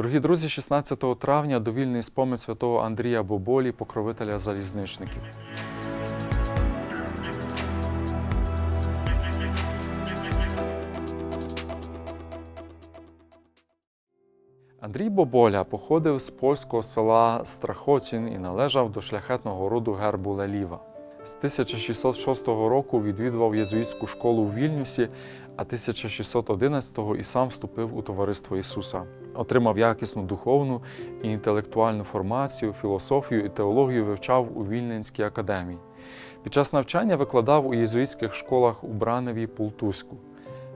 Дорогі друзі, 16 травня довільний спомин святого Андрія Боболі, покровителя залізничників. Андрій Боболя походив з польського села Страхоцін і належав до шляхетного роду гербу Леліва. З 1606 року відвідував єзуїтську школу в Вільнюсі, а 1611-го і сам вступив у Товариство Ісуса. Отримав якісну духовну і інтелектуальну формацію, філософію і теологію вивчав у Вільненській академії. Під час навчання викладав у єзуїтських школах у Браневі Пултуську,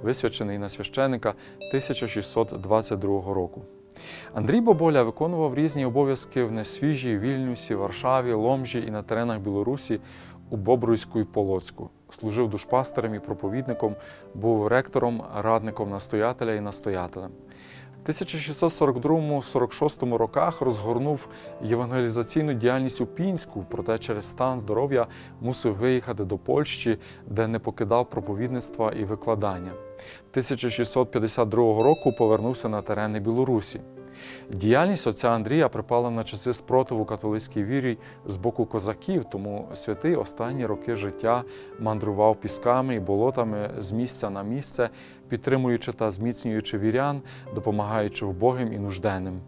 висвячений на священика 1622 року. Андрій Боболя виконував різні обов'язки в Несвіжі, Вільнюсі, Варшаві, Ломжі і на теренах Білорусі у Бобруйську і Полоцьку. Служив душпастером і проповідником, був ректором, радником настоятеля і настоятелем. В 1642-46 роках розгорнув євангелізаційну діяльність у Пінську, проте через стан здоров'я мусив виїхати до Польщі, де не покидав проповідництва і викладання. 1652 року повернувся на терени Білорусі. Діяльність отця Андрія припала на часи спротиву католицькій вірі з боку козаків, тому святий останні роки життя мандрував пісками і болотами з місця на місце, підтримуючи та зміцнюючи вірян, допомагаючи вбогим і нужденним.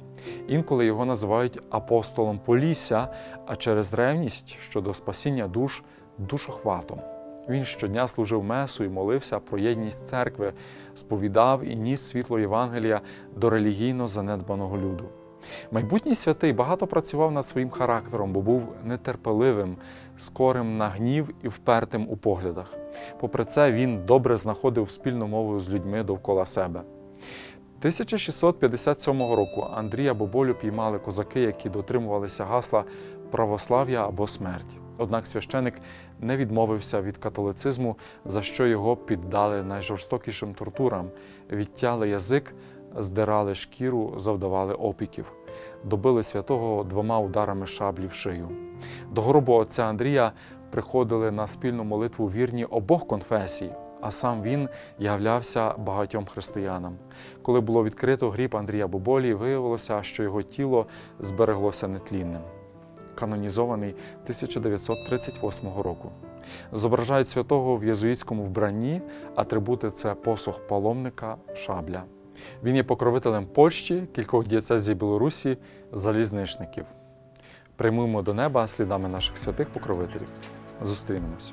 Інколи його називають апостолом Полісся, а через ревність щодо спасіння душ душохватом. Він щодня служив месу і молився про єдність церкви, сповідав і ніс світло Євангелія до релігійно занедбаного люду. Майбутній святий багато працював над своїм характером, бо був нетерпеливим, скорим на гнів і впертим у поглядах. Попри це, він добре знаходив спільну мову з людьми довкола себе. 1657 року Андрія Боболю піймали козаки, які дотримувалися гасла православ'я або смерть. Однак священик не відмовився від католицизму, за що його піддали найжорстокішим тортурам, відтяли язик, здирали шкіру, завдавали опіків. Добили святого двома ударами шаблі в шию. До гробу отця Андрія приходили на спільну молитву вірні обох конфесій, а сам він являвся багатьом християнам. Коли було відкрито гріб Андрія Боболі, виявилося, що його тіло збереглося нетлінним канонізований 1938 року. Зображають святого в єзуїтському вбранні, атрибути це посох паломника, шабля. Він є покровителем Польщі, кількох дієцезій Білорусі, залізничників. Приймуємо до неба слідами наших святих покровителів. Зустрінемось.